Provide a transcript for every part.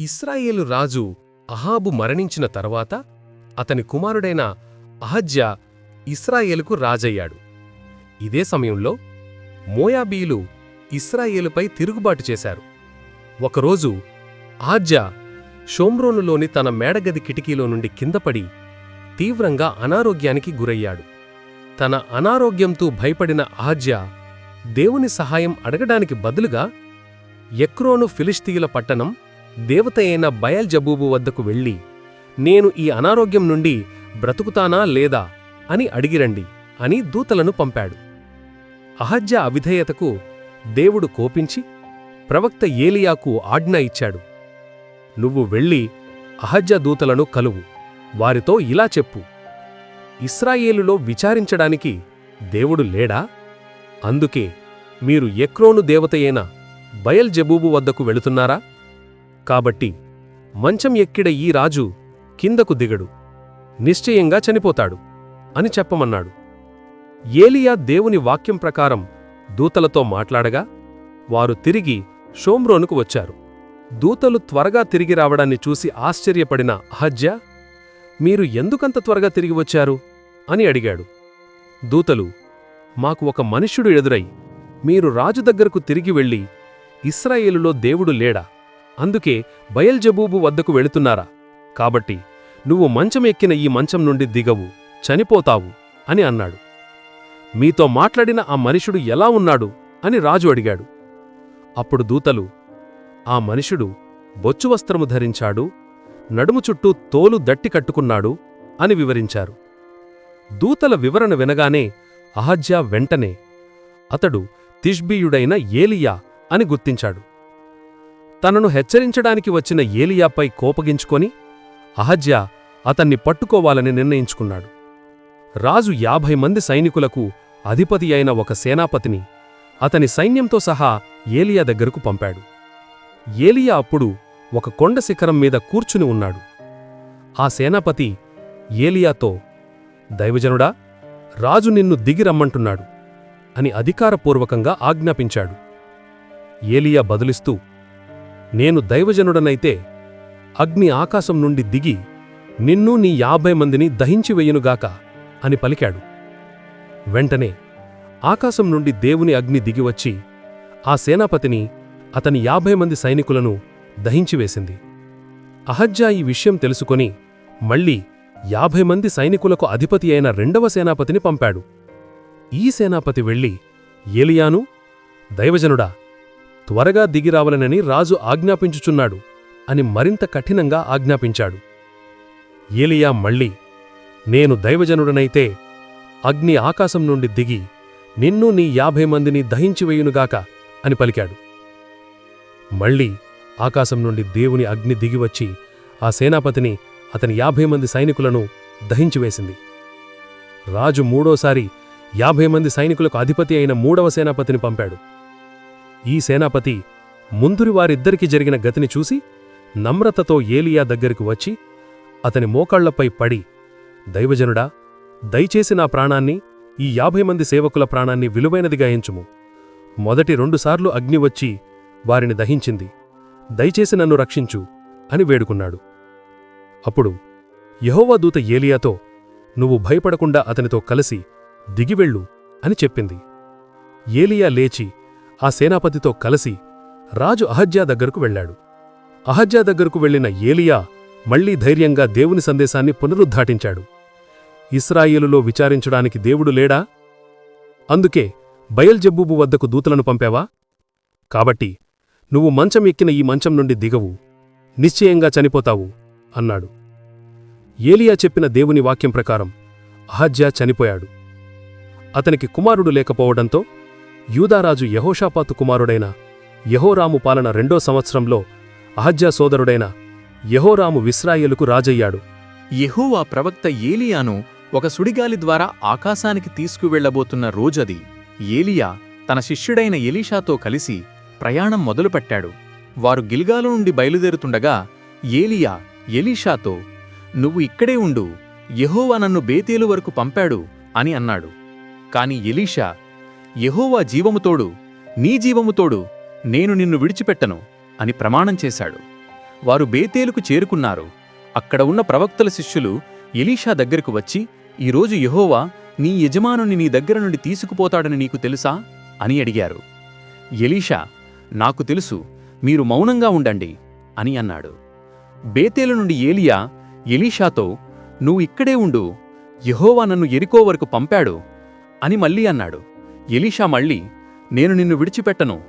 ఇస్రాయేలు రాజు అహాబు మరణించిన తర్వాత అతని కుమారుడైన అహజ్య ఇస్రాయేలుకు రాజయ్యాడు. ఇదే సమయంలో మోయాబీలు ఇస్రాయేలుపై తిరుగుబాటు చేశారు. ఒకరోజు ఆజ్య షోమ్రోనులోని తన మేడగది కిటికీలో నుండి కిందపడి తీవ్రంగా అనారోగ్యానికి గురయ్యాడు. తన అనారోగ్యంతో భయపడిన ఆజ్య దేవుని సహాయం అడగడానికి బదులుగా ఎక్రోను ఫిలిస్తీయుల పట్టణం దేవత అయిన బయల్జబూబు వద్దకు వెళ్ళి నేను ఈ అనారోగ్యం నుండి బ్రతుకుతానా లేదా అని అడిగిరండి. అని దూతలను పంపాడు. అహజ్య అవిధేయతకు దేవుడు కోపించి ప్రవక్త ఏలియాకు ఆజ్ఞ ఇచ్చాడు. నువ్వు వెళ్ళి అహజ్య దూతలను కలువు. వారితో ఇలా చెప్పు. ఇస్రాయేలులో విచారించడానికి దేవుడు లేడా? అందుకే మీరు ఎక్రోను దేవతయేన బయల్జబూబు వద్దకు వెళుతున్నారా? కాబట్టి మంచం ఎక్కిడ ఈ రాజు కిందకు దిగడు. నిశ్చయంగా చనిపోతాడు అని చెప్పమన్నాడు. ఏలియా దేవుని వాక్యం ప్రకారం దూతలతో మాట్లాడగా వారు తిరిగి షోమ్రోనుకు వచ్చారు. దూతలు త్వరగా తిరిగి రావడాన్ని చూసి ఆశ్చర్యపడిన అహజ్యా మీరు ఎందుకంత త్వరగా తిరిగి వచ్చారు? అని అడిగాడు. దూతలు మాకు ఒక మనుష్యుడు ఎదురై మీరు రాజు దగ్గరకు తిరిగి వెళ్ళి ఇస్రాయేలులో దేవుడు లేడా? అందుకే బయల్జబూబు వద్దకు వెళుతున్నారా? కాబట్టి నువ్వు మంచం ఎక్కిన ఈ మంచం నుండి దిగవు చనిపోతావు అని అన్నాడు. మీతో మాట్లాడిన ఆ మనుషుడు ఎలా ఉన్నాడు? అని రాజు అడిగాడు. అప్పుడు దూతలు ఆ మనుషుడు బొచ్చువస్త్రము ధరించాడు నడుము చుట్టూ తోలు దట్టి కట్టుకున్నాడు అని వివరించారు. దూతల వివరణ వినగానే అహజ్యా వెంటనే అతడు తిష్బీయుడైన ఏలియా అని గుర్తించాడు. తనను హెచ్చరించడానికి వచ్చిన ఏలియాపై కోపగించుకొని అహజ్య అతన్ని పట్టుకోవాలని నిర్ణయించుకున్నాడు. రాజు యాభై మంది సైనికులకు అధిపతి అయిన ఒక సేనాపతిని అతని సైన్యంతో సహా ఏలియా దగ్గరకు పంపాడు. ఏలియా అప్పుడు ఒక కొండ శిఖరం మీద కూర్చుని ఉన్నాడు. ఆ సేనాపతి ఏలియాతో దైవజనుడా రాజు నిన్ను దిగిరమ్మంటున్నాడు అని అధికారపూర్వకంగా ఆజ్ఞాపించాడు. ఏలియా బదులిస్తూ నేను దైవజనుడనైతే అగ్ని ఆకాశం నుండి దిగి నిన్ను నీ యాభై మందిని దహించివెయ్యునుగాక అని పలికాడు. వెంటనే ఆకాశం నుండి దేవుని అగ్ని దిగివచ్చి ఆ సేనాపతిని అతని యాభై మంది సైనికులను దహించివేసింది అహజ్జా ఈ విషయం తెలుసుకొని మళ్ళీ యాభై మంది సైనికులకు అధిపతి అయిన రెండవ సేనాపతిని పంపాడు. ఈ సేనాపతి వెళ్ళి ఏలియాను దైవజనుడా త్వరగా దిగిరావలనని రాజు ఆజ్ఞాపించుచున్నాడు అని మరింత కఠినంగా ఆజ్ఞాపించాడు. ఏలియా మళ్ళీ నేను దైవజనుడనైతే అగ్ని ఆకాశం నుండి దిగి నిన్ను నీ యాభై మందిని దహించివేయునుగాక అని పలికాడు. మళ్ళీ ఆకాశం నుండి దేవుని అగ్ని దిగివచ్చి ఆ సేనాపతిని అతని యాభై మంది సైనికులను దహించివేసింది రాజు మూడోసారి యాభై మంది సైనికులకు అధిపతి అయిన మూడవ సేనాపతిని పంపాడు. ఈ సేనాపతి ముందురి వారిద్దరికి జరిగిన గతిని చూసి నమ్రతతో ఏలియా దగ్గరికి వచ్చి అతని మోకాళ్ళపై పడి దైవజనుడా దయచేసి నా ప్రాణాన్ని ఈ యాభై మంది సేవకుల ప్రాణాన్ని విలువైనదిగా ఎంచుము. మొదటి రెండుసార్లు అగ్ని వచ్చి వారిని దహించింది. దయచేసి నన్ను రక్షించు అని వేడుకున్నాడు. అప్పుడు యహోవా దూత ఏలియాతో నువ్వు భయపడకుండా అతనితో కలిసి దిగివెళ్ళు అని చెప్పింది. ఏలియా లేచి ఆ సేనాపతితో కలిసి రాజు అహజ్యా దగ్గరకు వెళ్ళాడు. అహజ్యా దగ్గరకు వెళ్ళిన ఏలియా మళ్ళీ ధైర్యంగా దేవుని సందేశాన్ని పునరుద్ఘాటించాడు ఇస్రాయిలులో విచారించడానికి దేవుడు లేడా? అందుకే బయల్జబ్బూబు వద్దకు దూతలను పంపావా? కాబట్టి నువ్వు మంచం ఎక్కిన ఈ మంచం నుండి దిగవు. నిశ్చయంగా చనిపోతావు అన్నాడు. ఏలియా చెప్పిన దేవుని వాక్యం ప్రకారం అహజ్యా చనిపోయాడు. అతనికి కుమారుడు లేకపోవడంతో యూదారాజు యహోషాపాతు కుమారుడైన యహోరాము పాలన రెండో సంవత్సరంలో అహజ్యా సోదరుడైన యహోరాము విశ్రాయలకు రాజయ్యాడు. యహోవా ప్రవక్త ఏలియాను ఒక సుడిగాలి ద్వారా ఆకాశానికి తీసుకువెళ్ళబోతున్న రోజది. ఏలియా తన శిష్యుడైన ఎలీషాతో కలిసి ప్రయాణం మొదలుపెట్టాడు. వారు గిల్గాలు నుండి బయలుదేరుతుండగా ఏలియా ఎలీషాతో నువ్వు ఇక్కడే ఉండు. యహోవా నన్ను బేతేలు వరకు పంపాడు అని అన్నాడు. కాని ఎలీషా యహోవా జీవముతోడు నీ జీవముతోడు నేను నిన్ను విడిచిపెట్టను అని ప్రమాణం చేశాడు. వారు బేతేలుకు చేరుకున్నారు. అక్కడ ఉన్న ప్రవక్తల శిష్యులు ఎలీషా దగ్గరకు వచ్చి ఈరోజు యహోవా నీ యజమానుని నీ దగ్గర నుండి తీసుకుపోతాడని నీకు తెలుసా? అని అడిగారు. ఎలీషా నాకు తెలుసు మీరు మౌనంగా ఉండండి అని అన్నాడు. బేతేలు నుండి ఏలియా ఎలీషాతో నువ్వు ఇక్కడే ఉండు యహోవా నన్ను ఎరికో వరకు పంపాడు అని మళ్ళీ అన్నాడు. ఎలీషా మళ్ళీ నేను నిన్ను విడిచిపెట్టను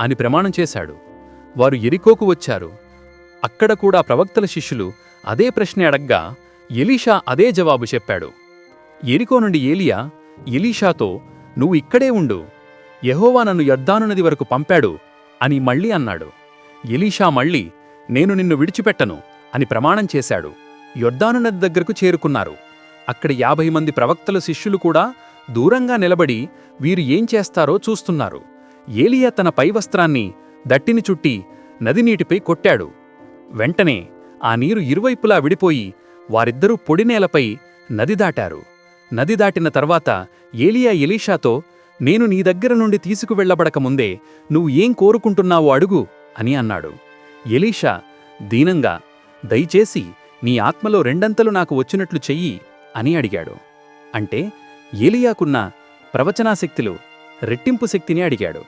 అని ప్రమాణం చేశాడు. వారు ఎరికోకు వచ్చారు. అక్కడ కూడా ప్రవక్తల శిష్యులు అదే ప్రశ్న అడగ్గా ఎలీషా అదే జవాబు చెప్పాడు. ఎరికో నుండి ఏలియా ఎలీషాతో నువ్వు ఇక్కడే ఉండు. యహోవా నన్ను యొర్దాను నది వరకు పంపాడు అని మళ్ళీ అన్నాడు. ఎలీషా మళ్ళీ నేను నిన్ను విడిచిపెట్టను అని ప్రమాణం చేశాడు. యొర్దాను నది దగ్గరకు చేరుకున్నారు. అక్కడ యాభై మంది ప్రవక్తల శిష్యులు కూడా దూరంగా నిలబడి వీరు ఏం చేస్తారో చూస్తున్నారు. ఏలియా తన పై వస్త్రాన్ని దట్టిని చుట్టి నది నీటిపై కొట్టాడు. వెంటనే ఆ నీరు ఇరువైపులా విడిపోయి వారిద్దరూ పొడి నేలపై నది దాటారు. నది దాటిన తర్వాత ఏలియా ఎలీషాతో నేను నీ దగ్గర నుండి తీసుకువెళ్ళబడకముందే నువ్వు ఏం కోరుకుంటున్నావో అడుగు అని అన్నాడు. ఎలీషా దీనంగా దయచేసి నీ ఆత్మలో రెండంతలు నాకు వచ్చినట్లు చెయ్యి అని అడిగాడు. అంటే ఏలియాకున్న ప్రవచనాశక్తిలో రెట్టింపు శక్తిని అడిగాడు.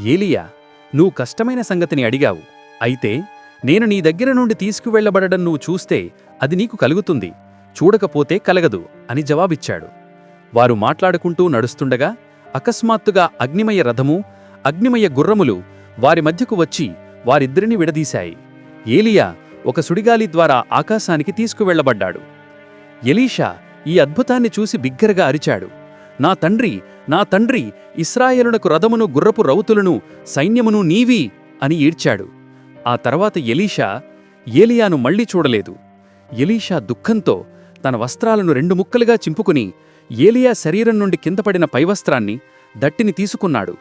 ఏలియా నువ్వు కష్టమైన సంగతిని అడిగావు. అయితే నేను నీ దగ్గర నుండి తీసుకువెళ్ళబడడం నువ్వు చూస్తే అది నీకు కలుగుతుంది. చూడకపోతే కలగదు అని జవాబిచ్చాడు. వారు మాట్లాడుకుంటూ నడుస్తుండగా అకస్మాత్తుగా అగ్నిమయ రథము అగ్నిమయ గుర్రములు వారి మధ్యకు వచ్చి వారిద్దరిని విడదీశాయి. ఏలియా ఒక సుడిగాలి ద్వారా ఆకాశానికి తీసుకువెళ్ళబడ్డాడు ఎలీషా ఈ అద్భుతాన్ని చూసి బిగ్గరగా అరిచాడు. నా తండ్రి నా తండ్రి ఇస్రాయేలునకు రథమును గుర్రపు రౌతులను సైన్యమును నీవి అని ఈడ్చాడు. ఆ తర్వాత ఎలీషా ఏలియాను మళ్ళీ చూడలేదు. ఎలీషా దుఃఖంతో తన వస్త్రాలను రెండు ముక్కలుగా చింపుకుని ఏలియా శరీరం నుండి కిందపడిన పైవస్త్రాన్ని దట్టిని తీసుకున్నాడు.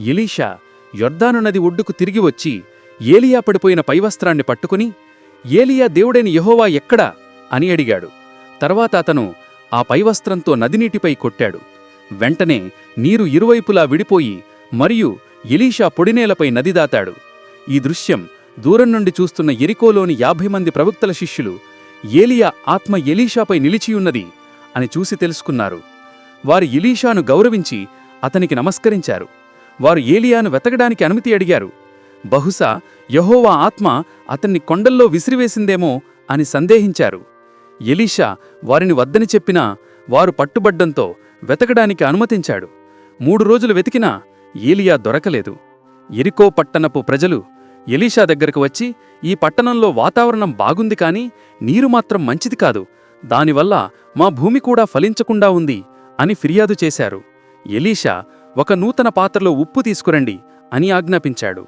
ఎలీషా యొర్దాను నది ఒడ్డుకు తిరిగి వచ్చి ఏలియా పడిపోయిన పైవస్త్రాన్ని పట్టుకుని ఏలియా దేవుడైన యహోవా ఎక్కడా? అని అడిగాడు. తర్వాత అతను ఆ పైవస్త్రంతో నదినీటిపై కొట్టాడు. వెంటనే నీరు ఇరువైపులా విడిపోయి మరియు ఎలీషా పొడినేలపై నది దాతాడు. ఈ దృశ్యం దూరం నుండి చూస్తున్న ఎరికోలోని యాభై మంది ప్రవక్తల శిష్యులు ఏలియా ఆత్మ ఎలీషాపై నిలిచియున్నది అని చూసి తెలుసుకున్నారు. వారు ఎలీషాను గౌరవించి అతనికి నమస్కరించారు. వారు ఏలియాను వెతకడానికి అనుమతి అడిగారు. బహుశా యహోవా ఆత్మ అతన్ని కొండల్లో విసిరివేసిందేమో అని సందేహించారు. ఎలీషా వారిని వద్దని చెప్పినా వారు పట్టుబడ్డంతో వెతకడానికి అనుమతించాడు. మూడు రోజులు వెతికినా ఏలియా దొరకలేదు. ఎరికో పట్టణపు ప్రజలు ఎలీషా దగ్గరకు వచ్చి ఈ పట్టణంలో వాతావరణం బాగుంది కాని నీరు మాత్రం మంచిది కాదు. దానివల్ల మా భూమి కూడా ఫలించకుండా ఉంది అని ఫిర్యాదు చేశారు. ఎలీషా ఒక నూతన పాత్రలో ఉప్పు తీసుకురండి అని ఆజ్ఞాపించాడు.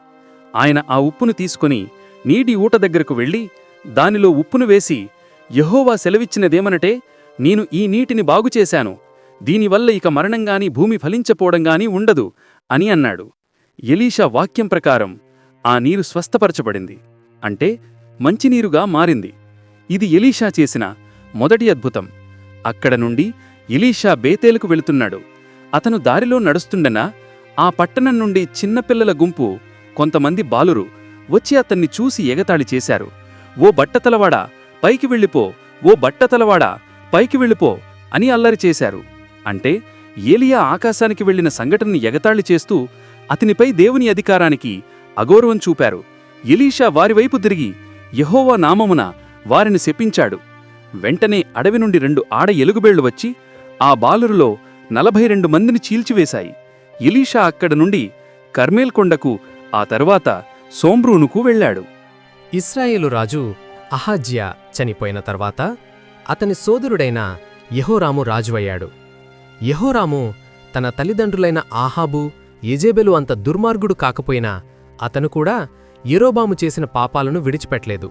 ఆయన ఆ ఉప్పును తీసుకుని నీటి ఊట దగ్గరకు వెళ్ళి దానిలో ఉప్పును వేసి యెహోవా సెలవిచ్చినదేమనటే నేను ఈ నీటిని బాగుచేశాను దీనివల్ల ఇక మరణంగాని భూమి ఫలించపోవడంగాని ఉండదు అని అన్నాడు. ఎలీషా వాక్యం ప్రకారం ఆ నీరు స్వస్థపరచబడింది. అంటే మంచినీరుగా మారింది. ఇది ఎలీషా చేసిన మొదటి అద్భుతం. అక్కడ నుండి ఎలీషా బేతేలుకు వెళుతున్నాడు. అతను దారిలో నడుస్తుండనా ఆ పట్టణం నుండి చిన్నపిల్లల గుంపు కొంతమంది బాలురు వచ్చి అతన్ని చూసి ఎగతాళి చేశారు. ఓ బట్టతలవాడా పైకి వెళ్ళిపో ఓ బట్టతలవాడా పైకి వెళ్ళిపో అని అల్లరి చేశారు. అంటే ఏలియా ఆకాశానికి వెళ్ళిన సంఘటనని ఎగతాళి చేస్తూ అతనిపై దేవుని అధికారానికి అగౌరవం చూపారు. ఎలీషా వారివైపు తిరిగి యెహోవా నామమున వారిని శపించాడు. వెంటనే అడవి నుండి రెండు ఆడ ఎలుగుబేళ్ళు వచ్చి ఆ బాలురులో నలభై రెండు మందిని చీల్చివేశాయి. ఇలీషా అక్కడ నుండి కర్మేల్ కొండకు ఆ తరువాత సోమ్రూనుకు వెళ్ళాడు. ఇస్రాయేలు రాజు అహాజ్యా చనిపోయిన తర్వాత అతని సోదరుడైన యహోరాము రాజువయ్యాడు. యహోరాము తన తల్లిదండ్రులైన ఆహాబు ఎజేబెలు అంత దుర్మార్గుడు కాకపోయినా అతను కూడా యెరోబాము చేసిన పాపాలను విడిచిపెట్టలేదు.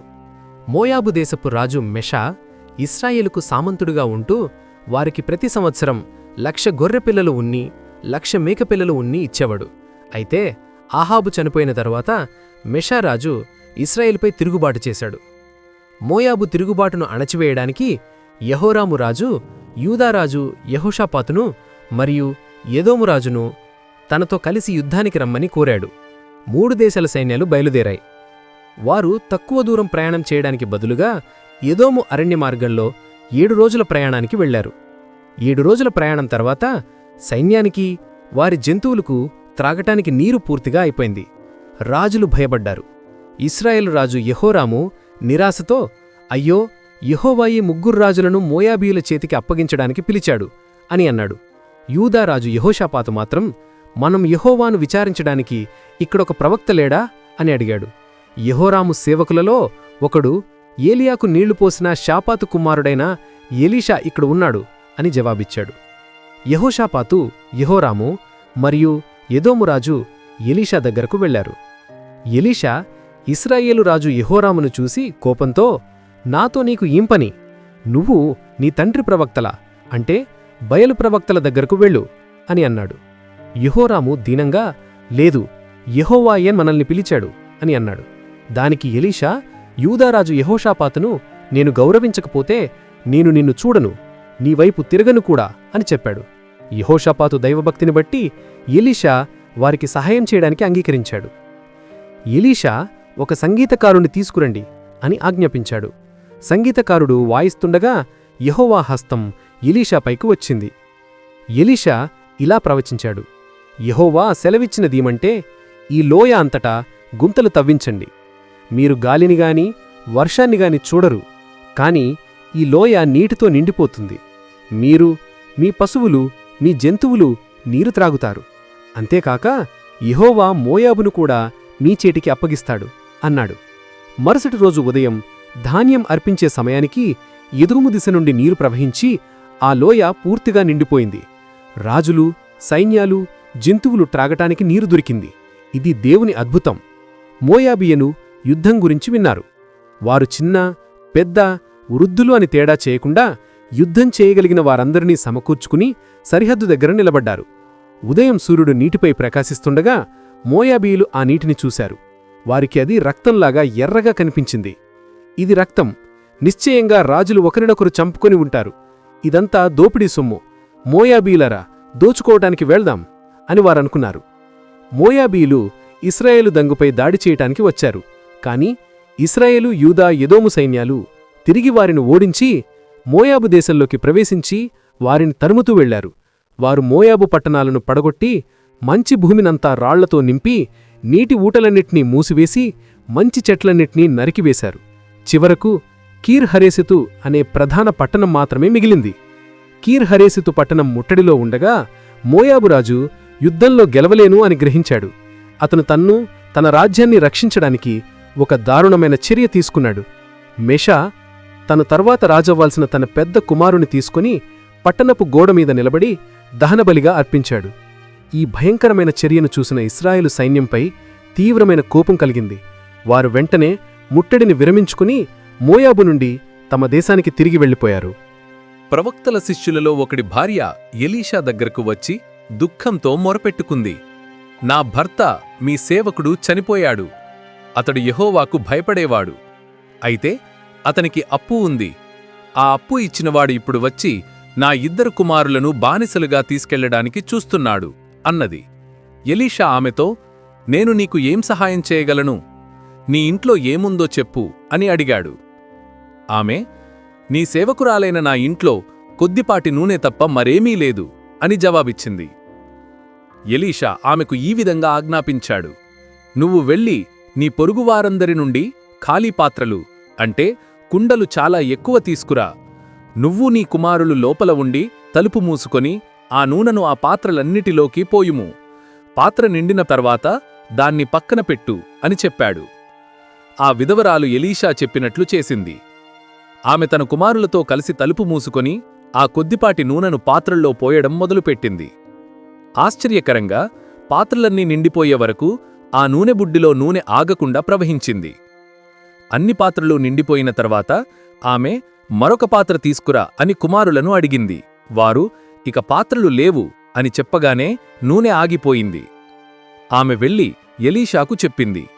మోయాబు దేశపు రాజు మెషా ఇస్రాయేలుకు సామంతుడుగా ఉంటూ వారికి ప్రతి సంవత్సరం లక్ష గొర్రెపిల్లలు ఉన్ని లక్ష మేకపిల్లలు ఉన్ని ఇచ్చేవాడు. అయితే ఆహాబు చనిపోయిన తరువాత మెషారాజు ఇస్రాయేల్పై తిరుగుబాటు చేశాడు. మోయాబు తిరుగుబాటును అణచివేయడానికి యహోరాము రాజు యూదారాజు యహోషాపాతును మరియు ఎదోము రాజును తనతో కలిసి యుద్ధానికి రమ్మని కోరాడు. మూడు దేశాల సైన్యాలు బయలుదేరాయి. వారు తక్కువ దూరం ప్రయాణం చేయడానికి బదులుగా ఎదోము అరణ్య మార్గంలో ఏడు రోజుల ప్రయాణానికి వెళ్ళారు ఏడు రోజుల ప్రయాణం తర్వాత సైన్యానికి వారి జంతువులకు త్రాగటానికి నీరు పూర్తిగా అయిపోయింది. రాజులు భయపడ్డారు. ఇస్రాయేల్ రాజు యహోరాము నిరాశతో అయ్యో యహోవాయి ముగ్గురు రాజులను మోయాబీయుల చేతికి అప్పగించడానికి పిలిచాడు అని అన్నాడు. యూదారాజు యెహోషాపాతు మాత్రం మనం యహోవాను విచారించడానికి ఇక్కడొక ప్రవక్త లేడా? అని అడిగాడు. యహోరాము సేవకులలో ఒకడు ఏలియాకు నీళ్ళు పోసిన షాపాతు కుమారుడైన ఎలీషా ఇక్కడ ఉన్నాడు అని జవాబిచ్చాడు. యహోషాపాతు యహోరాము మరియు ఎదోమురాజు ఎలీషా దగ్గరకు వెళ్ళారు ఎలీషా ఇస్రాయేలు రాజు యహోరామును చూసి కోపంతో నాతో నీకు ఇంపని నువ్వు నీ తండ్రి ప్రవక్తల? అంటే బయలు ప్రవక్తల దగ్గరకు వెళ్ళు అని అన్నాడు. యహోరాము దీనంగా లేదు యహోవాయే మనల్ని పిలిచాడు అని అన్నాడు. దానికి ఎలీషా యూదారాజు యహోషాపాతును నేను గౌరవించకపోతే నేను నిన్ను చూడను నీవైపు తిరగను కూడా అని చెప్పాడు. యహోషాపాతు దైవభక్తిని బట్టి ఎలీషా వారికి సహాయం చేయడానికి అంగీకరించాడు. ఎలీషా ఒక సంగీతకారుని తీసుకురండి అని ఆజ్ఞాపించాడు. సంగీతకారుడు వాయిస్తుండగా యహోవా హస్తం ఎలీషాపైకి వచ్చింది. ఎలీషా ఇలా ప్రవచించాడు. యహోవా సెలవిచ్చినదీమంటే ఈ లోయ అంతటా గుంతలు తవ్వించండి. మీరు గాలినిగాని వర్షాన్నిగాని చూడరు. కాని ఈ లోయ నీటితో నిండిపోతుంది. మీరు మీ పశువులు మీ జంతువులు నీరు త్రాగుతారు. అంతేకాక ఇహోవా మోయాబును కూడా మీ చేటికి అప్పగిస్తాడు. అన్నాడు. మరుసటి రోజు ఉదయం ధాన్యం అర్పించే సమయానికి ఎదురుము దిశ నుండి నీరు ప్రవహించి ఆ లోయ పూర్తిగా నిండిపోయింది. రాజులు సైన్యాలు జంతువులు త్రాగటానికి నీరు దొరికింది. ఇది దేవుని అద్భుతం. మోయాబియను యుద్ధం గురించి విన్నారు. వారు చిన్న పెద్ద వృద్ధులు అని తేడా చేయకుండా యుద్ధం చేయగలిగిన వారందరినీ సమకూర్చుకుని సరిహద్దు దగ్గర నిలబడ్డారు. ఉదయం సూర్యుడు నీటిపై ప్రకాశిస్తుండగా మోయాబీయులు ఆ నీటిని చూశారు. వారికి అది రక్తంలాగా ఎర్రగా కనిపించింది. ఇది రక్తం. నిశ్చయంగా రాజులు ఒకరినొకరు చంపుకొని ఉంటారు. ఇదంతా దోపిడీ సొమ్ము. మోయాబీలరా దోచుకోవటానికి వెళ్దాం అని వారనుకున్నారు. మోయాబీలు ఇస్రాయేలు దంగుపై దాడి చేయటానికి వచ్చారు. కాని ఇస్రాయేలు యూదా ఎదోము సైన్యాలు తిరిగి వారిని ఓడించి మోయాబు దేశంలోకి ప్రవేశించి వారిని తరుముతూ వెళ్ళారు వారు మోయాబు పట్టణాలను పడగొట్టి మంచి భూమినంతా రాళ్ళతో నింపి నీటి ఊటలన్నిటినీ మూసివేసి మంచి చెట్లన్నిటినీ నరికివేశారు. చివరకు కీర్ హరేసితు అనే ప్రధాన పట్టణం మాత్రమే మిగిలింది. కీర్ హరేసితు పట్టణం ముట్టడిలో ఉండగా మోయాబురాజు యుద్ధంలో గెలవలేను అని గ్రహించాడు. అతను తన్ను తన రాజ్యాన్ని రక్షించడానికి ఒక దారుణమైన చర్య తీసుకున్నాడు. మెషా తను తర్వాత రాజవ్వాల్సిన తన పెద్ద కుమారుని తీసుకుని పట్టణపు గోడమీద నిలబడి దహనబలిగా అర్పించాడు. ఈ భయంకరమైన చర్యను చూసిన ఇస్రాయేలు సైన్యంపై తీవ్రమైన కోపం కలిగింది. వారు వెంటనే ముట్టడిని విరమించుకుని మోయాబు నుండి తమ దేశానికి తిరిగి వెళ్ళిపోయారు. ప్రవక్తల శిష్యులలో ఒకడి భార్య ఎలీషా దగ్గరకు వచ్చి దుఃఖంతో మొరపెట్టుకుంది. నా భర్త మీ సేవకుడు చనిపోయాడు. అతడు యహోవాకు భయపడేవాడు. అయితే అతనికి అప్పు ఉంది. ఆ అప్పు ఇచ్చినవాడు ఇప్పుడు వచ్చి నా ఇద్దరు కుమారులను బానిసలుగా తీసుకెళ్ళడానికి చూస్తున్నాడు. అన్నది. ఎలీషా ఆమెతో నేను నీకు ఏం సహాయం చేయగలను? నీ ఇంట్లో ఏముందో చెప్పు అని అడిగాడు. ఆమె నీ సేవకురాలైన నా ఇంట్లో కొద్దిపాటి నూనె తప్ప మరేమీ లేదు అని జవాబిచ్చింది. ఎలీషా ఆమెకు ఈ విధంగా ఆజ్ఞాపించాడు. నువ్వు వెళ్ళి నీ పొరుగువారందరి నుండి ఖాళీ పాత్రలు అంటే కుండలు చాలా ఎక్కువ తీసుకురా. నువ్వు నీ కుమారులు లోపల ఉండి తలుపు మూసుకొని ఆ నూనెను ఆ పాత్రలన్నిటిలోకి పోయుము. పాత్ర నిండిన తర్వాత దాన్ని పక్కన పెట్టు అని చెప్పాడు. ఆ విధవరాలు ఎలీషా చెప్పినట్లు చేసింది. ఆమె తన కుమారులతో కలిసి తలుపు మూసుకొని ఆ కొద్దిపాటి నూనెను పాత్రల్లో పోయడం మొదలుపెట్టింది. ఆశ్చర్యకరంగా పాత్రలన్నీ నిండిపోయే వరకు ఆ నూనె బుడ్డిలో నూనె ఆగకుండా ప్రవహించింది. అన్ని పాత్రలు నిండిపోయిన తర్వాత ఆమె మరొక పాత్ర తీసుకురా అని కుమారులను అడిగింది. వారు ఇక పాత్రలు లేవు అని చెప్పగానే నూనె ఆగిపోయింది. ఆమె వెళ్ళి ఎలీషాకు చెప్పింది.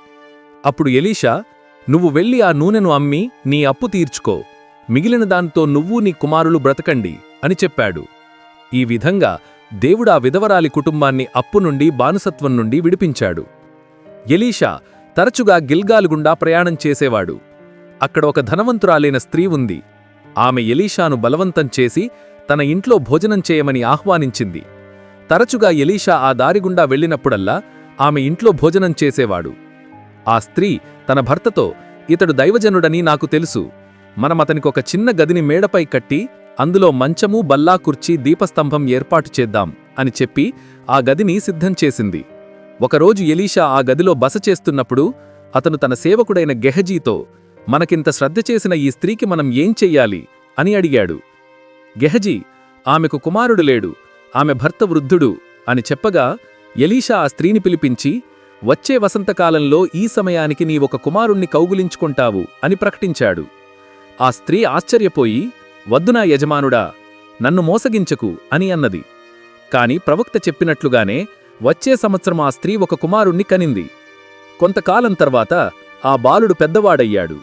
అప్పుడు ఎలీషా నువ్వు వెళ్ళి ఆ నూనెను అమ్మి నీ అప్పు తీర్చుకో. మిగిలిన దాంతో నువ్వు నీ కుమారులు బ్రతకండి అని చెప్పాడు. ఈ విధంగా దేవుడా విధవరాలి కుటుంబాన్ని అప్పు నుండి బానిసత్వం నుండి విడిపించాడు. ఎలీషా తరచుగా గిల్గాలుగుండా ప్రయాణం చేసేవాడు. అక్కడ ఒక ధనవంతురాలైన స్త్రీ ఉంది. ఆమె ఎలీషాను బలవంతం చేసి తన ఇంట్లో భోజనం చేయమని ఆహ్వానించింది. తరచుగా ఎలీషా ఆ దారిగుండా వెళ్ళినప్పుడల్లా ఆమె ఇంట్లో భోజనం చేసేవాడు. ఆ స్త్రీ తన భర్తతో ఇతడు దైవజనుడని నాకు తెలుసు. మనమతనికొక చిన్న గదిని మేడపై కట్టి అందులో మంచము బల్లా కుర్చీ దీపస్తంభం ఏర్పాటు చేద్దాం అని చెప్పి ఆ గదిని సిద్ధం చేసింది. ఒకరోజు ఎలీషా ఆ గదిలో బస చేస్తున్నప్పుడు అతను తన సేవకుడైన గెహజీతో మనకింత శ్రద్ధ చేసిన ఈ స్త్రీకి మనం ఏం చెయ్యాలి? అని అడిగాడు. గెహజీ ఆమెకు కుమారుడు లేడు ఆమె భర్త వృద్ధుడు అని చెప్పగా ఎలీషా ఆ స్త్రీని పిలిపించి వచ్చే వసంతకాలంలో ఈ సమయానికి నీ ఒక కుమారుణ్ణి కౌగులించుకుంటావు అని ప్రకటించాడు. ఆ స్త్రీ ఆశ్చర్యపోయి వద్దునా యజమానుడా నన్ను మోసగించకు అని అన్నది. కాని ప్రవక్త చెప్పినట్లుగానే వచ్చే సంవత్సరం ఆ స్త్రీ ఒక కుమారుణ్ణి కనింది. కొంతకాలం తర్వాత ఆ బాలుడు పెద్దవాడయ్యాడు.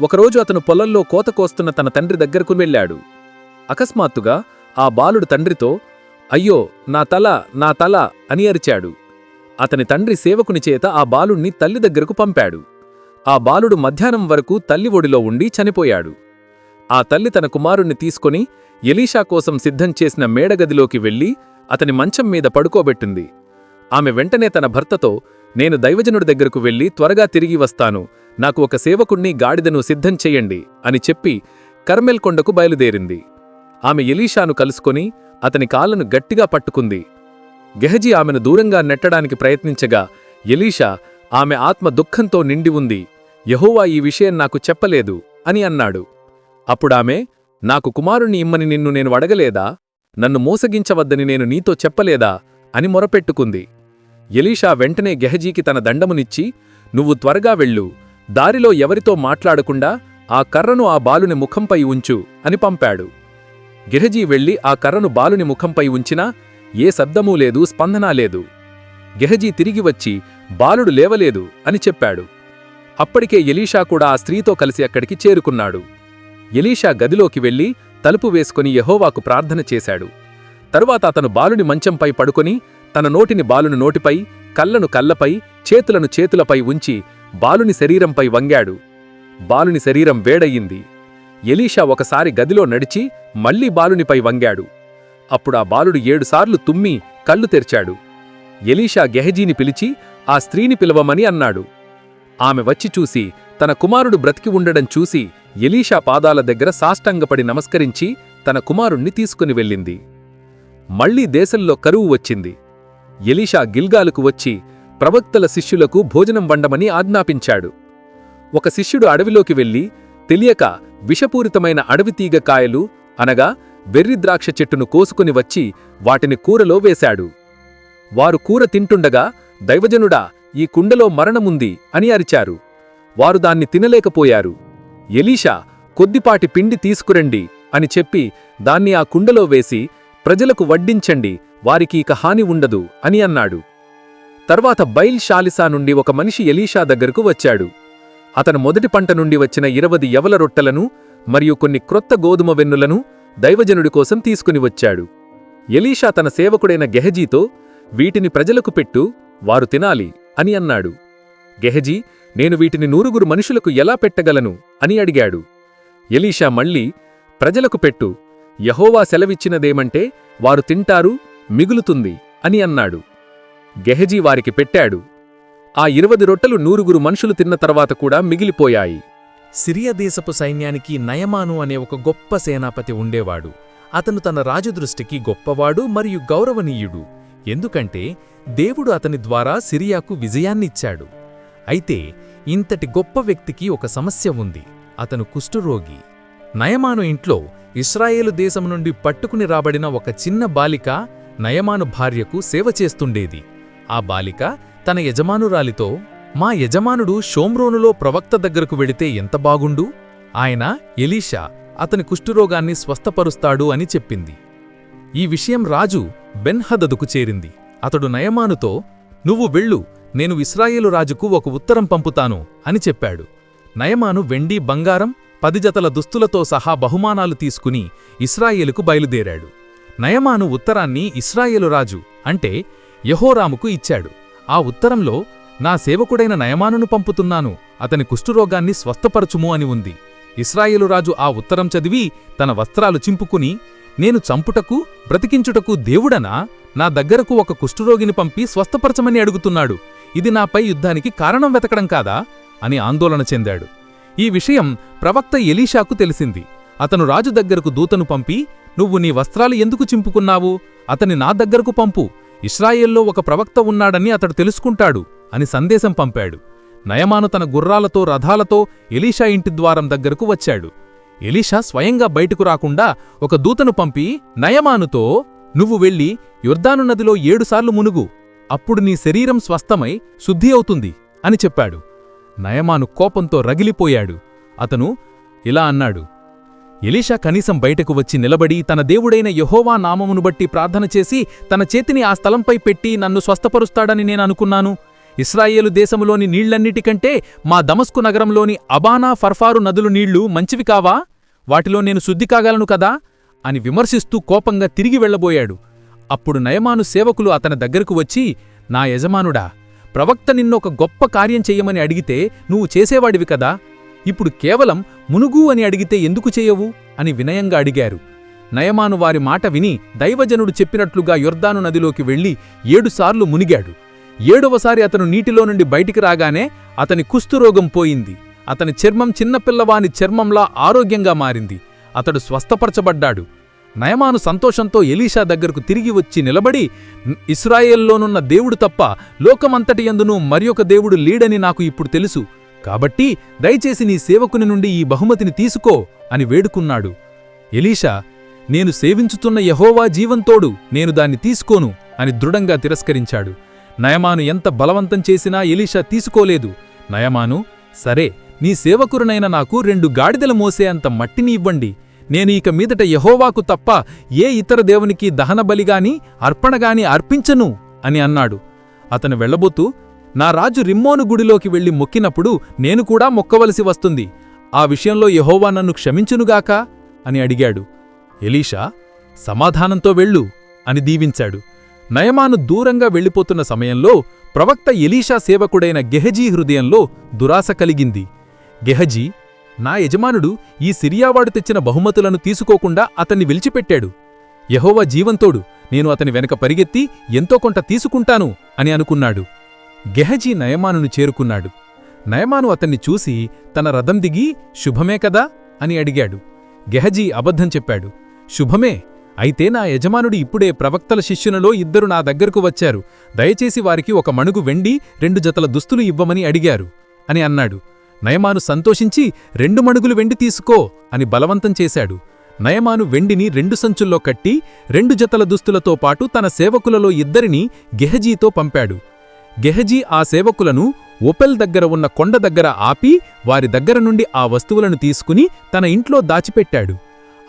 ఒకరోజు అతను పొలంలో కోత కోస్తున్న తన తండ్రి దగ్గరకు వెళ్ళాడు. అకస్మాత్తుగా ఆ బాలుడు తండ్రితో అయ్యో నా తల నా తల అని అరిచాడు. అతని తండ్రి సేవకుని చేత ఆ బాలుణ్ణి తల్లి దగ్గరకు పంపాడు. ఆ బాలుడు మధ్యాహ్నం వరకు తల్లి ఒడిలో ఉండి చనిపోయాడు. ఆ తల్లి తన కుమారుణ్ణి తీసుకొని ఎలీషా కోసం సిద్ధం చేసిన మేడగదిలోకి వెళ్ళి అతని మంచం మీద పడుకోబెట్టింది. ఆమె వెంటనే తన భర్తతో నేను దైవజనుడి దగ్గరకు వెళ్ళి త్వరగా తిరిగి వస్తాను. నాకు ఒక సేవకుణ్ణి గాడిదను సిద్ధం చెయ్యండి అని చెప్పి కర్మెల్ కొండకు బయలుదేరింది. ఆమె ఎలీషాను కలుసుకొని అతని కాళ్ళను గట్టిగా పట్టుకుంది. గెహజీ ఆమెను దూరంగా నెట్టడానికి ప్రయత్నించగా ఎలీషా ఆమె ఆత్మ దుఃఖంతో నిండి ఉంది. యహోవా ఈ విషయం నాకు చెప్పలేదు అని అన్నాడు. అప్పుడామె నాకు కుమారుణ్ణి ఇమ్మని నిన్ను నేను అడగలేదా నన్ను మోసగించవద్దని నేను నీతో చెప్పలేదా? అని మొరపెట్టుకుంది. ఎలీషా వెంటనే గెహజీకి తన దండమునిచ్చి నువ్వు త్వరగా వెళ్ళు. దారిలో ఎవరితో మాట్లాడకుండా ఆ కర్రను ఆ బాలుని ముఖంపై ఉంచు అని పంపాడు. గెహజీ వెళ్ళి ఆ కర్రను బాలుని ముఖంపై ఉంచినా ఏ శబ్దమూ లేదు స్పందనా లేదు. గెహజీ తిరిగి వచ్చి బాలుడు లేవలేదు అని చెప్పాడు. అప్పటికే ఎలీషా కూడా ఆ స్త్రీతో కలిసి అక్కడికి చేరుకున్నాడు. ఎలీషా గదిలోకి వెళ్ళి తలుపు వేసుకుని యహోవాకు ప్రార్థన చేశాడు. తరువాత అతను బాలుని మంచంపై పడుకొని తన నోటిని బాలుని నోటిపై కళ్ళను కళ్ళపై చేతులను చేతులపై ఉంచి బాలుని శరీరంపై వంగాడు. బాలుని శరీరం వేడయింది. ఎలీషా ఒకసారి గదిలో నడిచి మళ్ళీ బాలునిపై వంగాడు. అప్పుడా బాలుడు ఏడుసార్లు తుమ్మి కళ్ళు తెరిచాడు. ఎలీషా గెహజీని పిలిచి ఆ స్త్రీని పిలవమని అన్నాడు. ఆమె వచ్చి చూసి తన కుమారుడు బ్రతికి ఉండడం చూసి ఎలీషా పాదాల దగ్గర సాష్టంగపడి నమస్కరించి తన కుమారుణ్ణి తీసుకుని వెళ్ళింది. మళ్ళీ దేశంలో కరువు వచ్చింది. ఎలీషా గిల్గాలుకు వచ్చి ప్రవక్తల శిష్యులకు భోజనం వండమని ఆజ్ఞాపించాడు. ఒక శిష్యుడు అడవిలోకి వెళ్ళి తెలియక విషపూరితమైన అడవితీగ కాయలు అనగా వెర్రిద్రాక్ష చెట్టును కోసుకుని వచ్చి వాటిని కూరలో వేశాడు. వారు కూర తింటుండగా దైవజనుడా ఈ కుండలో మరణముంది అని అరిచారు. వారు దాన్ని తినలేకపోయారు. ఎలీషా కొద్దిపాటి పిండి తీసుకురండి అని చెప్పి దాన్ని ఆ కుండలో వేసి ప్రజలకు వడ్డించండి వారికి ఇక హాని ఉండదు అని అన్నాడు. తర్వాత బైల్ షాలిసా నుండి ఒక మనిషి ఎలీషా దగ్గరకు వచ్చాడు. అతను మొదటి పంట నుండి వచ్చిన ఇరవది యవల రొట్టెలను మరియు కొన్ని క్రొత్త గోధుమ వెన్నులను దైవజనుడి కోసం తీసుకుని వచ్చాడు. ఎలీషా తన సేవకుడైన గెహజీతో వీటిని ప్రజలకు పెట్టు వారు తినాలి అని అన్నాడు. గెహజీ నేను వీటిని నూరుగురు మనుషులకు ఎలా పెట్టగలను? అని అడిగాడు. ఎలీషా మళ్ళీ ప్రజలకు పెట్టు యహోవా సెలవిచ్చినదేమంటే వారు తింటారు మిగులుతుంది అని అన్నాడు. గెహజీ వారికి పెట్టాడు. ఆ ఇరవది రొట్టెలు నూరుగురు మనుషులు తిన్న తర్వాత కూడా మిగిలిపోయాయి. సిరియా దేశపు సైన్యానికి నయమాను అనే ఒక గొప్ప సేనాపతి ఉండేవాడు. అతను తన రాజదృష్టికి గొప్పవాడు మరియు గౌరవనీయుడు. ఎందుకంటే దేవుడు అతని ద్వారా సిరియాకు విజయాన్నిచ్చాడు. అయితే ఇంతటి గొప్ప వ్యక్తికి ఒక సమస్య ఉంది. అతను కుష్ఠరోగి. నయమాను ఇంట్లో ఇస్రాయేలు దేశం నుండి పట్టుకుని రాబడిన ఒక చిన్న బాలిక నయమాను భార్యకు సేవ చేస్తుండేది. ఆ బాలిక తన యజమానురాలితో మా యజమానుడు షోమ్రోనులో ప్రవక్త దగ్గరకు వెడితే ఎంత బాగుండు? ఆయన ఎలీషా అతని కుష్ఠురోగాన్ని స్వస్థపరుస్తాడు అని చెప్పింది. ఈ విషయం రాజు బెన్హదదుకు చేరింది. అతడు నయమానుతో నువ్వు వెళ్ళు నేను ఇస్రాయేలు రాజుకు ఒక ఉత్తరం పంపుతాను అని చెప్పాడు. నయమాను వెండి బంగారం పది జతల దుస్తులతో సహా బహుమానాలు తీసుకుని ఇస్రాయేలుకు బయలుదేరాడు. నయమాను ఉత్తరాన్ని ఇస్రాయేలు రాజు అంటే యహోరాముకు ఇచ్చాడు. ఆ ఉత్తరంలో నా సేవకుడైన నయమానును పంపుతున్నాను అతని కుష్ఠురోగాన్ని స్వస్థపరచుము అని ఉంది. ఇస్రాయేలు రాజు ఆ ఉత్తరం చదివి తన వస్త్రాలు చింపుకుని నేను చంపుటకు బ్రతికించుటకు దేవుడనా? నా దగ్గరకు ఒక కుష్ఠురోగిని పంపి స్వస్థపరచమని అడుగుతున్నాడు. ఇది నాపై యుద్ధానికి కారణం వెతకడం కాదా? అని ఆందోళన చెందాడు. ఈ విషయం ప్రవక్త ఎలీషాకు తెలిసింది. అతను రాజు దగ్గరకు దూతను పంపి నువ్వు నీ వస్త్రాలు ఎందుకు చింపుకున్నావు? అతని నా దగ్గరకు పంపు. ఇస్రాయేల్లో ఒక ప్రవక్త ఉన్నాడని అతడు తెలుసుకుంటాడు అని సందేశం పంపాడు. నయమాను తన గుర్రాలతో రథాలతో ఎలీషా ఇంటి ద్వారం దగ్గరకు వచ్చాడు. ఎలీషా స్వయంగా బయటకు రాకుండా ఒక దూతను పంపి నయమానుతో నువ్వు వెళ్ళి యుర్దాను నదిలో ఏడుసార్లు మునుగు. అప్పుడు నీ శరీరం స్వస్థమై శుద్ధి అవుతుంది అని చెప్పాడు. నయమాను కోపంతో రగిలిపోయాడు. అతను ఇలా అన్నాడు ఎలీషా కనీసం బయటకు వచ్చి నిలబడి తన దేవుడైన యహోవా నామమును బట్టి ప్రార్థన చేసి తన చేతిని ఆ స్థలంపై పెట్టి నన్ను స్వస్థపరుస్తాడని నేను అనుకున్నాను. ఇస్రాయేలు దేశములోని నీళ్ళన్నిటికంటే మా దమస్కు నగరంలోని అబానా ఫర్ఫారు నదులు నీళ్ళు మంచివి కావా? వాటిలో నేను శుద్ధి కాగలను కదా? అని విమర్శిస్తూ కోపంగా తిరిగి వెళ్ళబోయాడు. అప్పుడు నయమాను సేవకులు అతని దగ్గరకు వచ్చి నా యజమానుడా ప్రవక్త నిన్నొక గొప్ప కార్యం చెయ్యమని అడిగితే నువ్వు చేసేవాడివి కదా? ఇప్పుడు కేవలం మునుగు అని అడిగితే ఎందుకు చేయవు? అని వినయంగా అడిగారు. నయమాను వారి మాట విని దైవజనుడు చెప్పినట్లుగా యొర్దాను నదిలోకి వెళ్ళి ఏడుసార్లు మునిగాడు. ఏడవసారి అతను నీటిలో నుండి బయటికి రాగానే అతని కుస్తురోగం పోయింది. అతని చర్మం చిన్నపిల్లవాని చర్మంలా ఆరోగ్యంగా మారింది. అతడు స్వస్థపరచబడ్డాడు. నయమాను సంతోషంతో ఎలీషా దగ్గరకు తిరిగి వచ్చి నిలబడి ఇస్రాయేల్లోనున్న దేవుడు తప్ప లోకమంతటియందునూ మరియొక దేవుడు లేడని నాకు ఇప్పుడు తెలుసు. కాబట్టి దయచేసి నీ సేవకుని నుండి ఈ బహుమతిని తీసుకో అని వేడుకున్నాడు. ఎలీషా నేను సేవించుతున్న యహోవా జీవంతోడు నేను దాన్ని తీసుకోను అని దృఢంగా తిరస్కరించాడు. నయమాను ఎంత బలవంతం చేసినా ఎలీషా తీసుకోలేదు. నయమాను సరే నీ సేవకురునైన నాకు రెండు గాడిదలు మోసే అంత మట్టిని ఇవ్వండి. నేను ఇక మీదట యహోవాకు తప్ప ఏ ఇతర దేవునికి దహనబలిగాని అర్పణగాని అర్పించను అని అన్నాడు. అతను వెళ్ళబోతూ నా రాజు రిమ్మోను గుడిలోకి వెళ్ళి మొక్కినప్పుడు నేను కూడా మొక్కవలసి వస్తుంది. ఆ విషయంలో యెహోవా నన్ను క్షమించునుగాక అని అడిగాడు. ఎలీషా సమాధానంతో వెళ్ళు అని దీవించాడు. నయమాను దూరంగా వెళ్ళిపోతున్న సమయంలో ప్రవక్త ఎలీషా సేవకుడైన గెహజీ హృదయంలో దురాశ కలిగింది. గెహజీ నా యజమానుడు ఈ సిరియావాడు తెచ్చిన బహుమతులను తీసుకోకుండా అతన్ని విలిచిపెట్టాడు యహోవా జీవంతోడు నేను అతని వెనక పరిగెత్తి ఎంతో కొంత తీసుకుంటాను అని అనుకున్నాడు. గెహజీ నయమానును చేరుకున్నాడు. నయమాను అతన్ని చూసి తన రథం దిగి శుభమే కదా? అని అడిగాడు. గెహజీ అబద్ధం చెప్పాడు. శుభమే. అయితే నా యజమానుడి ఇప్పుడే ప్రవక్తల శిష్యులలో ఇద్దరు నా దగ్గరకు వచ్చారు. దయచేసి వారికి ఒక మణుగు వెండి రెండు జతల దుస్తులు ఇవ్వమని అడిగారు. అని అన్నాడు. నయమాను సంతోషించి రెండు మణుగులు వెండి తీసుకో అని బలవంతం చేశాడు. నయమాను వెండిని రెండు సంచుల్లో కట్టి రెండు జతల దుస్తులతో పాటు తన సేవకులలో ఇద్దరిని గెహజీతో పంపాడు. గెహజీ ఆ సేవకులను ఒపెల్ దగ్గర ఉన్న కొండ దగ్గర ఆపి వారి దగ్గర నుండి ఆ వస్తువులను తీసుకుని తన ఇంట్లో దాచిపెట్టాడు.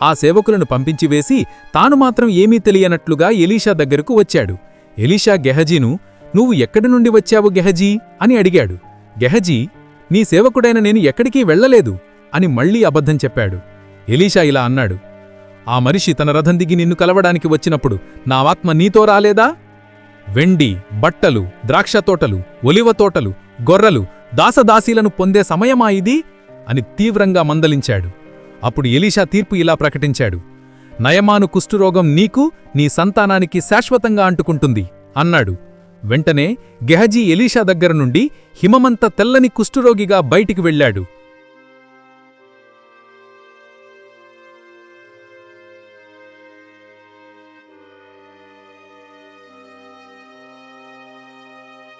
ఆ సేవకులను పంపించివేసి తాను మాత్రం ఏమీ తెలియనట్లుగా ఎలీషా దగ్గరకు వచ్చాడు. ఎలీషా గెహజీను నువ్వు ఎక్కడి నుండి వచ్చావు గెహజీ? అని అడిగాడు. గెహజీ నీ సేవకుడైన నేను ఎక్కడికి వెళ్ళలేదు అని మళ్ళీ అబద్ధం చెప్పాడు. ఎలీషా ఇలా అన్నాడు. ఆ మనిషి తన రథం దిగి నిన్ను కలవడానికి వచ్చినప్పుడు నా ఆత్మ నీతో రాలేదా? వెండి బట్టలు ద్రాక్ష తోటలు ఒలివ తోటలు గొర్రలు దాసదాసీలను పొందే సమయమా ఇది? అని తీవ్రంగా మందలించాడు. అప్పుడు ఎలీషా తీర్పు ఇలా ప్రకటించాడు. నయమాను కుష్ఠురోగం నీకు నీ సంతానానికి శాశ్వతంగా అంటుకుంటుంది అన్నాడు. వెంటనే గెహజీ ఎలీషా దగ్గర నుండి హిమమంత తెల్లని కుష్ఠురోగిగా బయటికి వెళ్ళాడు.